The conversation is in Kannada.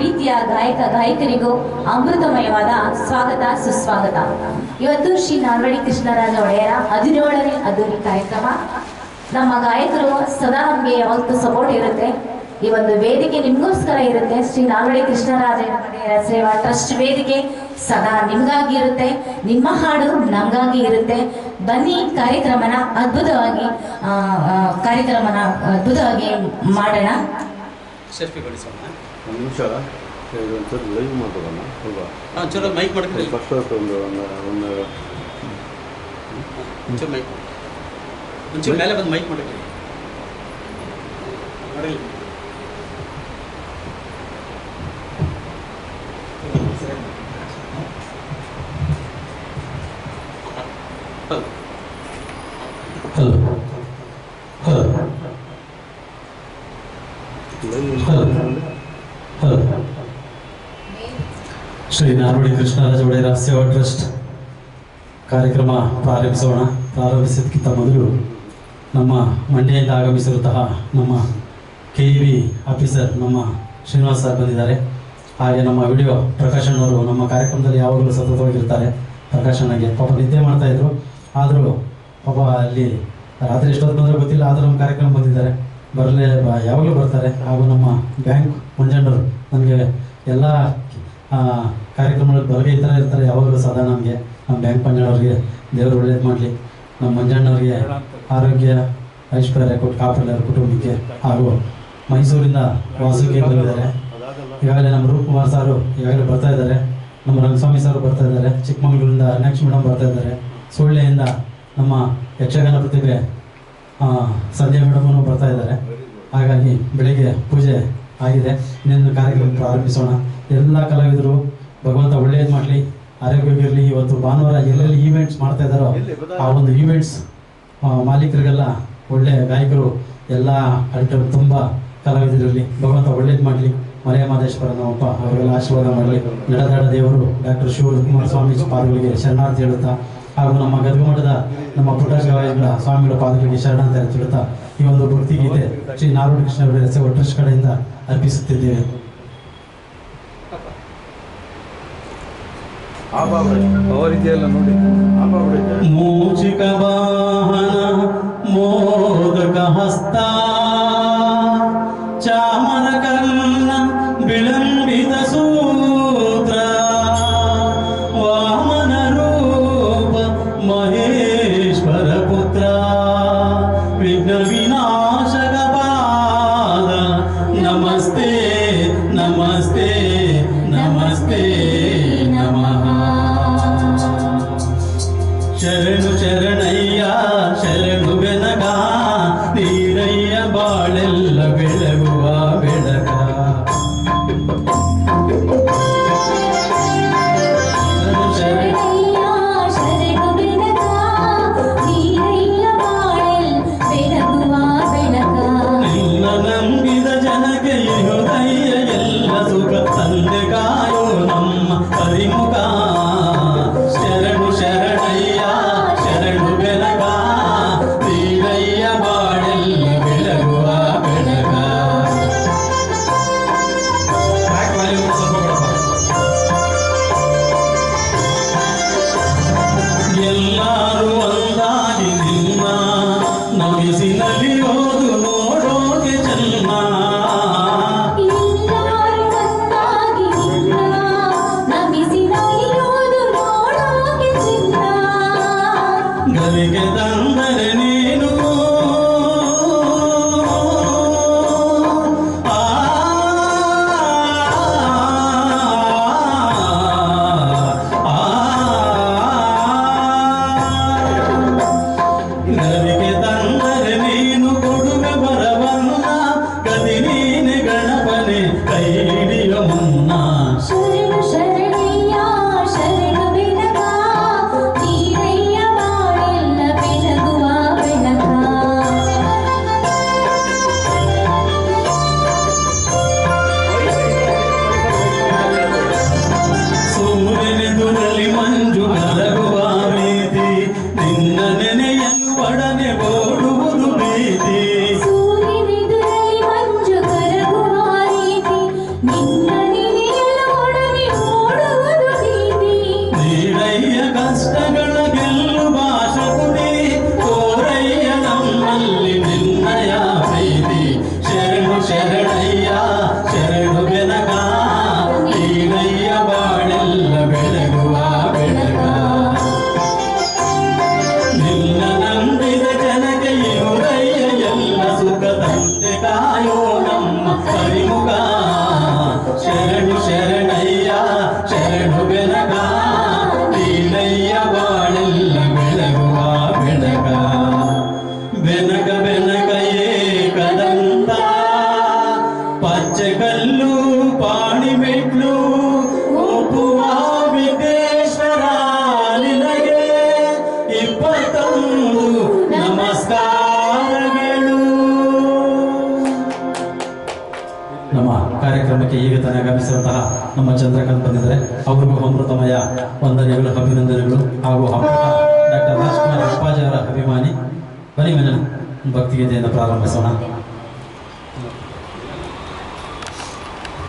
ಪ್ರೀತಿಯ ಗಾಯಕ ಗಾಯಕರಿಗೂ ಅಮೃತಮಯವಾದ ಸ್ವಾಗತ, ಸುಸ್ವಾಗತ. ಇವತ್ತು ಶ್ರೀ ನಾಲ್ವಡಿ ಕೃಷ್ಣರಾಜ ಒಡೆಯರ ಹದಿನೇಳನೇ ಅದ್ದೂರಿ ಕಾರ್ಯಕ್ರಮ. ನಮ್ಮ ಗಾಯಕರು ಸದಾ ನಮಗೆ ಯಾವತ್ತೂ ಸಪೋರ್ಟ್ ಇರುತ್ತೆ. ಈ ಒಂದು ವೇದಿಕೆ ನಿಮಗೋಸ್ಕರ ಇರುತ್ತೆ. ಶ್ರೀ ನಾಲ್ವಡಿ ಕೃಷ್ಣರಾಜ ಒಡೆಯರ ಸೇವಾ ಟ್ರಸ್ಟ್ ವೇದಿಕೆ ಸದಾ ನಿಮಗಾಗಿ ಇರುತ್ತೆ. ನಿಮ್ಮ ಹಾಡು ನಮಗಾಗಿ ಇರುತ್ತೆ. ಬನ್ನಿ ಕಾರ್ಯಕ್ರಮನ ಅದ್ಭುತವಾಗಿ ಕಾರ್ಯಕ್ರಮನ ಅದ್ಭುತವಾಗಿ ಮಾಡೋಣ. ಒಂದು ನಿಮಿಷ ಇದು ಒಂಚೂರು ಲೈವ್ ಮಾಡ್ಬೋದಮ್ಮ ಅಲ್ವಾ ಒಂಚೂರು ಮೈಕ್ ಮಾಡ್ಕೊಳ್ಳಿ ಫಸ್ಟ್ ಒಂದು ಒಂದು ಒಂದು ಒಂಚೂರು ಮೈಕ್ ಒಂಚೂರು ಮೇಲೆ ಬಂದು ಮೈಕ್ ಮಾಡ್ಕೊಳ್ಳಿ ನೋಡಿ ಹೌದು hello hello live hello Shri Nalvadi Krishnaraja ಒಡೆಯರ ಸೇವಾ ಟ್ರಸ್ಟ್ ಕಾರ್ಯಕ್ರಮ ಪ್ರಾರಂಭಿಸೋಣ. ಪ್ರಾರಂಭಿಸೋದಕ್ಕಿಂತ ಮೊದಲು ನಮ್ಮ ಮಂಡ್ಯದಿಂದ ಆಗಮಿಸಿರುವಂತಹ ನಮ್ಮ ಕೆ ಇ ವಿ ಆಫೀಸರ್ ನಮ್ಮ ಶ್ರೀನಿವಾಸ್ ಸರ್ ಬಂದಿದ್ದಾರೆ. ಹಾಗೆ ನಮ್ಮ ವಿಡಿಯೋ ಪ್ರಕಾಶನ್ ಅವರು ನಮ್ಮ ಕಾರ್ಯಕ್ರಮದಲ್ಲಿ ಯಾವಾಗಲೂ ಸತತವಾಗಿರ್ತಾರೆ. ಪ್ರಕಾಶನ್ಗೆ ಪಾಪ ನಿದ್ದೆ ಮಾಡ್ತಾಯಿದ್ರು ಆದರೂ ಪಾಪ ಅಲ್ಲಿ ರಾತ್ರಿ ಎಷ್ಟೊತ್ತು ಬಂದರೆ ಗೊತ್ತಿಲ್ಲ, ಆದರೂ ನಮ್ಮ ಕಾರ್ಯಕ್ರಮ ಬಂದಿದ್ದಾರೆ. ಬರಲೇ ಯಾವಾಗಲೂ ಬರ್ತಾರೆ. ಹಾಗೂ ನಮ್ಮ ಬ್ಯಾಂಕ್ ಮುಂಜಂಡರು ನನಗೆ ಎಲ್ಲ ಕಾರ್ಯಕ್ರಮಗಳು ಬರಗೆ ಈ ಥರ ಇರ್ತಾರೆ. ಯಾವಾಗಲೂ ಸದಾ ನಮಗೆ ನಮ್ಮ ಬ್ಯಾಂಕ್ ಮಂಜಾಣವ್ರಿಗೆ ದೇವರು ಒಳ್ಳೇದು ಮಾಡಲಿ. ನಮ್ಮ ಮಂಜಣ್ಣವ್ರಿಗೆ ಆರೋಗ್ಯ, ಐಶ್ವರ್ಯ ಕೊಟ್ಟು ಕಾಪಾಡಲಿ ಅವ್ರ ಕುಟುಂಬಕ್ಕೆ ಹಾಗೂ ಮೈಸೂರಿಂದ ವಾಸುಗೆ ಬಂದಿದ್ದಾರೆ. ಈಗಾಗಲೇ ನಮ್ಮ ರೂಪಕುಮಾರ್ ಸಾರು ಈಗಾಗಲೇ ಬರ್ತಾ ಇದ್ದಾರೆ. ನಮ್ಮ ರಂಗಸ್ವಾಮಿ ಸಾರು ಬರ್ತಾ ಇದ್ದಾರೆ. ಚಿಕ್ಕಮಗಳೂರಿಂದ ಅರ್ನಾಕ್ಷಿ ಮೇಡಮ್ ಬರ್ತಾ ಇದ್ದಾರೆ. ಸುಳ್ಳೆಯಿಂದ ನಮ್ಮ ಯಕ್ಷಗಾನ ಪ್ರತಿಭೆ ಸಂಧ್ಯಾ ಮೇಡಮನು ಬರ್ತಾ ಇದ್ದಾರೆ. ಹಾಗಾಗಿ ಬೆಳಿಗ್ಗೆ ಪೂಜೆ ಆಗಿದೆ. ಇನ್ನೊಂದು ಕಾರ್ಯಕ್ರಮ ಪ್ರಾರಂಭಿಸೋಣ. ಎಲ್ಲ ಕಲಾವಿದರು, ಭಗವಂತ ಒಳ್ಳೇದು ಮಾಡಲಿ. ಆರೋಗ್ಯವಾಗಿರಲಿ ಇವತ್ತು ಭಾನುವಾರ ಎಲ್ಲೆಲ್ಲಿ ಈವೆಂಟ್ಸ್ ಮಾಡ್ತಾ ಇದ್ದಾರೋ, ಆ ಒಂದು ಈವೆಂಟ್ಸ್ ಮಾಲೀಕರಿಗೆಲ್ಲ ಒಳ್ಳೆ ಗಾಯಕರು, ಎಲ್ಲ ಅಲ್ಟ ತುಂಬ ಕಲಾವಿದರಲ್ಲಿ ಭಗವಂತ ಒಳ್ಳೇದು ಮಾಡಲಿ. ಮರೆಯ ಮಾದೇಶ್ವರ ನಮ್ಮಪ್ಪ ಅವರೆಲ್ಲ ಆಶೀರ್ವಾದ ಮಾಡಲಿ. ನಡೆದಾಡ ದೇವರು ಡಾಕ್ಟರ್ ಶಿವಕುಮಾರ ಸ್ವಾಮೀಜಿ ಪಾದಗಳಿಗೆ ಶರಣಾರ್ಥಿ ಹೇಳುತ್ತಾ ಹಾಗೂ ನಮ್ಮ ಗದಗಮಠದ ನಮ್ಮ ಪುಟ್ಟಗಳ ಸ್ವಾಮಿಗಳ ಪಾದಗಳಿಗೆ ಶರಣ ಅಂತ ತಿಳುತ್ತಾ ಈ ಒಂದು ಭಕ್ತಿ ಗೀತೆ ಶ್ರೀ ನಾರಾಯಣ ಕೃಷ್ಣ ಅವರ ಹೆಸರು ಟ್ರಸ್ಟ್ ಕಡೆಯಿಂದ ಅರ್ಪಿಸುತ್ತಿದ್ದೇವೆ. ಮೂಚಿಕ ವಾಹನ ಮೋದಕ ಹಸ್ತ. Thomas and I Hallelujah. ಆಗಮಿಸಿರುವಂತಹ ನಮ್ಮ ಚಂದ್ರಕಾಂತ್ ಬಂದಿದ್ದಾರೆ. ಅವರಿಗೂ ಅಮೃತಮಯ ವಂದನೆಗಳು, ಅಭಿನಂದನೆಗಳು ಹಾಗೂ ಡಾಕ್ಟರ್ ರಾಜ್ಕುಮಾರ್ ಅಪ್ಪಾಜಿ ಅವರ ಅಭಿಮಾನಿ. ಬನ್ನಿ ಮಂಜನ ಭಕ್ತಿಗೀತೆಯನ್ನು ಪ್ರಾರಂಭಿಸೋಣ.